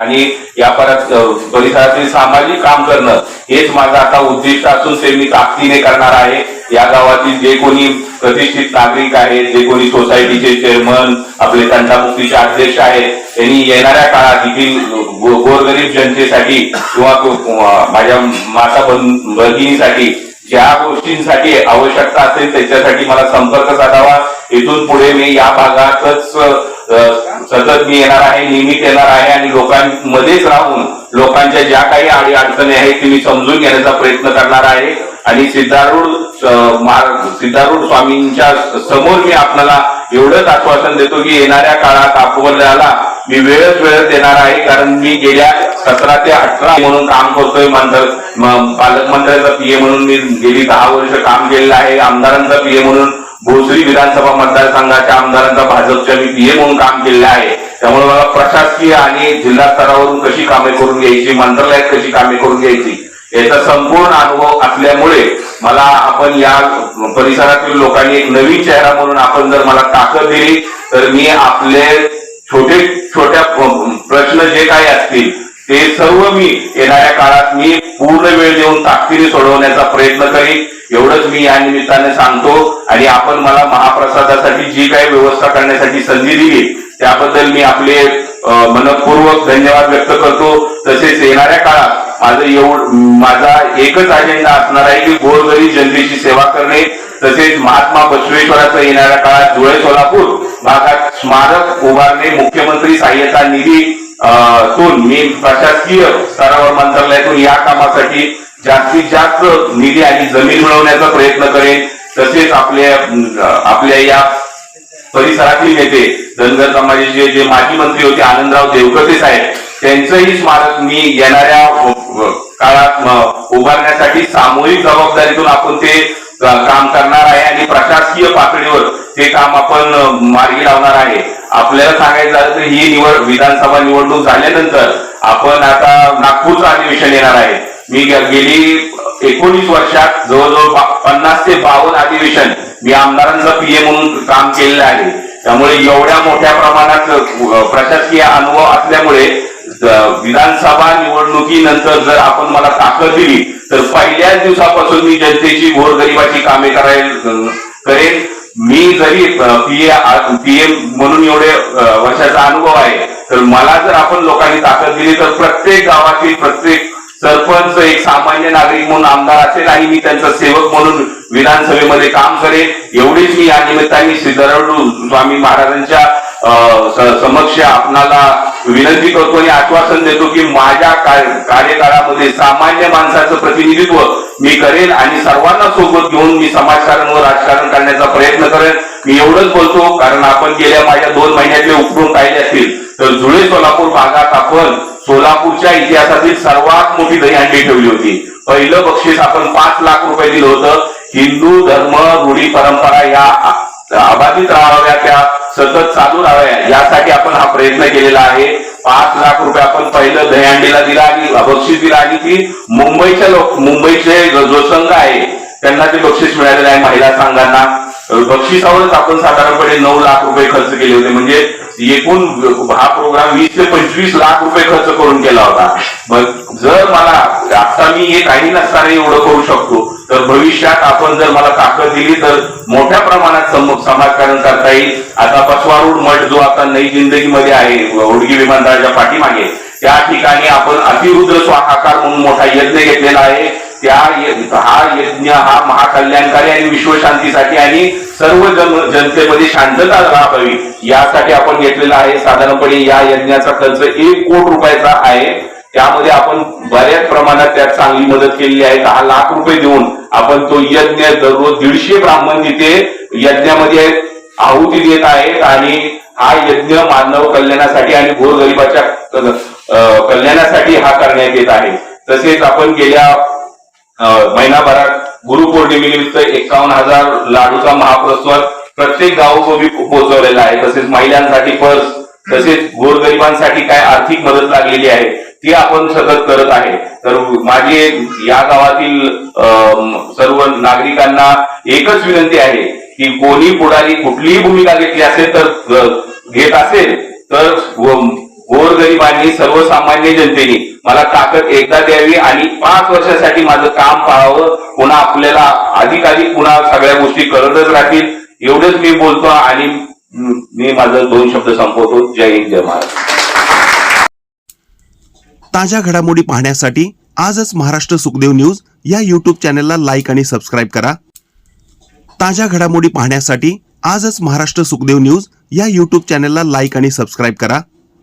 आणि या परत परिसरातील सामाजिक काम करणं हेच माझं आता उद्दिष्ट असून ते मी ताकदीने करणार आहे. या गावातील जे कोणी प्रतिष्ठित नागरिक आहेत जे कोणी सोसायटीचे चेअरमन आपले तंटामुक्तीचे अध्यक्ष आहेत त्यांनी येणाऱ्या काळात देखील गोरगरीब जनतेसाठी किंवा माझ्या माता बन- भगिनीसाठी ज्या गोष्टींसाठी आवश्यकता असेल त्याच्यासाठी मला संपर्क साधावा. इथून पुढे मी या भागातच सतत मी येणार आहे नियमित येणार आहे आणि लोकांमध्येच राहून लोकांच्या ज्या काही आडी अडचणी आहेत ते मी समजून घेण्याचा प्रयत्न करणार आहे. आणि सिद्धारूढ सिद्धारूढ स्वामींच्या समोर मी आपल्याला एवढंच आश्वासन देतो की येणाऱ्या काळात आपल्याला मी वेळच वेळच देणार आहे कारण मी गेल्या सतरा ते अठरा म्हणून काम करतोय मंत्र म- पालकमंत्र्याचा पीए म्हणून मी गेली दहा वर्ष काम केलेलं आहे आमदारांचा पीए म्हणून भोसरी विधानसभा मतदारसंघाच्या आमदारांचा भाजपच्या मी पीए म्हणून काम केलेलं आहे. त्यामुळे मला प्रशासकीय आणि जिल्हा स्तरावरून कशी कामे करून घ्यायची मंत्रालयात कशी कामे करून घ्यायची याचा संपूर्ण अनुभव असल्यामुळे मला आपण या परिसरातील लोकांनी एक नवीन चेहरा म्हणून आपण जर मला ताकद दिली तर मी आपले छोटे छोट्या प्रश्न जे काही असतील ते सर्व मी येणाऱ्या काळात मी पूर्ण वेळ देऊन ताकदीने सोडवण्याचा प्रयत्न करीन. एवढंच मी या निमित्ताने सांगतो आणि आपण मला महाप्रसादासाठी जी काही व्यवस्था करण्यासाठी संधी दिली त्याबद्दल मी आपले मनपूर्वक धन्यवाद व्यक्त करतो. तसेच येणाऱ्या काळात माझं एवढ माझा एकच अजेंडा असणार आहे की गोरगरीब जनतेची सेवा करणे. तसेच महात्मा बसवेश्वराचं येणाऱ्या काळात धुळे सोलापूर भागात स्मारक उभारणे मुख्यमंत्री सहाय्यता निधी मी प्रशासकीय स्तरावर मंत्रालयातून या कामासाठी जास्तीत जास्त निधी आणि जमीन मिळवण्याचा प्रयत्न करेन. तसेच आपल्या आपल्या या परिसरातील नेते धनगर समाजाचे जे माजी मंत्री होते आनंदराव देवकते साहेब त्यांचंही स्मारक मी येणाऱ्या काळात उभारण्यासाठी सामूहिक जबाबदारीतून आपण ते काम करणार आहे आणि प्रशासकीय पातळीवर ते काम आपण मार्गी लावणार आहे. आपल्याला सांगायचं झालं तर ही निवड विधानसभा निवडणूक झाल्यानंतर आपण आता नागपूरचं अधिवेशन येणार आहे. मी गेली एकोणीस वर्षात जवळजवळ पन्नास ते बावन्न अधिवेशन मी आमदारांचा पीए म्हणून काम केलेलं आहे. त्यामुळे एवढ्या मोठ्या प्रमाणात प्रशासकीय अनुभव असल्यामुळे विधानसभा निवडणुकीनंतर जर आपण मला ताकद दिली तर पहिल्याच दिवसापासून मी जनतेची गोरगरिबाची कामे करायला करेन. मी जरी पीएम म्हणून एवढे वर्षाचा अनुभव आहे तर मला जर आपण लोकांनी ताकद दिली तर प्रत्येक गावातील प्रत्येक सरपंच एक सामान्य नागरिक म्हणून आमदार असेल आणि मी त्यांचा सेवक म्हणून विधानसभेमध्ये काम करेन. एवढीच मी या निमित्ताने सिद्धराडू स्वामी महाराजांच्या समक्ष आपणाला विनंती करतो आणि आश्वासन देतो की माझ्या कार्यकाळामध्ये सामान्य माणसाचं प्रतिनिधित्व मी करेन आणि सर्वांना सोबत घेऊन मी समाजकारण व राजकारण करण्याचा प्रयत्न करेन. मी एवढंच बोलतो कारण आपण गेल्या माझ्या दोन महिन्यातले उपक्रम पाहिले असतील तर जुळे सोलापूर भागात आपण सोलापूरच्या इतिहासातील सर्वात मोठी दहीहंडी ठेवली होती. पहिलं बक्षीस आपण पाच लाख रुपये दिलं होतं. हिंदू धर्म रूढी परंपरा या अबाधित राहाव्या त्या सतत चालू राहाव्या यासाठी आपण हा प्रयत्न केलेला आहे. पाच लाख रुपये आपण पहिलं दहीहंडीला दिला आणि बक्षीस दिला आणि ती मुंबईच्या लोक मुंबईचे जो संघ आहे त्यांना ते बक्षीस मिळालेलं आहे महिला संघांना. बक्षिसावरच आपण साधारणपणे नऊ लाख रुपये खर्च केले होते. म्हणजे एकूण हा प्रोग्राम वीस ते पंचवीस लाख रुपये खर्च करून केला होता. मग जर मला आता मी हे काही नसताना एवढं करू शकतो तर भविष्यात आपण जर मला ताकद दिली तर मोठ्या प्रमाणात सम- समाजकारण करता येईल. आता बसवारूड मठ जो आता नई जिंदगीमध्ये आहे उडगी विमानतळाच्या पाठीमागे त्या ठिकाणी आपण अतिरुद्र स्वाहाकार म्हणून मोठा यज्ञ घेतलेला आहे. त्या हा यज्ञ हा महाकल्याणकारी आणि विश्वशांतीसाठी आणि सर्व जन जनतेमध्ये शांतता राहावी यासाठी आपण घेतलेला आहे. साधारणपणे या यज्ञाचा खर्च एक कोट रुपयाचा आहे. त्यामध्ये आपण बऱ्याच प्रमाणात त्यात चांगली मदत केलेली आहे. दहा लाख रुपये देऊन आपण तो यज्ञ दररोज दीडशे ब्राह्मण तिथे यज्ञामध्ये आहुती देत आहेत आणि हा यज्ञ मानव कल्याणासाठी आणि गोरगरिबाच्या गरिबाच्या कल्याणासाठी हा करण्यात येत आहे. तसेच आपण गेल्या महिनाभरात महिनाभरात गुरुपौर्णिमेनिमित्त एकावन्न हजार लाडूचा महाप्रस्ताव प्रत्येक गावोगावी पोहोचवलेला आहे. तसेच महिलांसाठी पर्स तसेच गोरगरिबांसाठी काय आर्थिक मदत लागलेली आहे ती आपण सतत करत आहे. तर माझी या गावातील सर्व नागरिकांना एकच विनंती आहे की कोणी पुढारी कुठलीही भूमिका घेतली असेल तर घेत असेल तर गोरगरिबांनी सर्वसामान्य जनतेने मला ताकद एकदा द्यावी आणि पाच वर्षासाठी माझं काम पाहावं पुन्हा आपल्याला अधिकाधिक पुन्हा सगळ्या गोष्टी करतच राहतील. एवढंच मी बोलतो आणि मी माझं दोन शब्द संपवतो. जय हिंद जय महाराष्ट्र. ताज्या घडामोडी पाहण्यासाठी आजच महाराष्ट्र सुखदेव न्यूज या यूट्यूब चॅनलला लाईक आणि सबस्क्राईब करा. ताज्या घडामोडी पाहण्यासाठी आजच महाराष्ट्र सुखदेव न्यूज या यूट्यूब चॅनलला लाईक आणि सबस्क्राईब करा.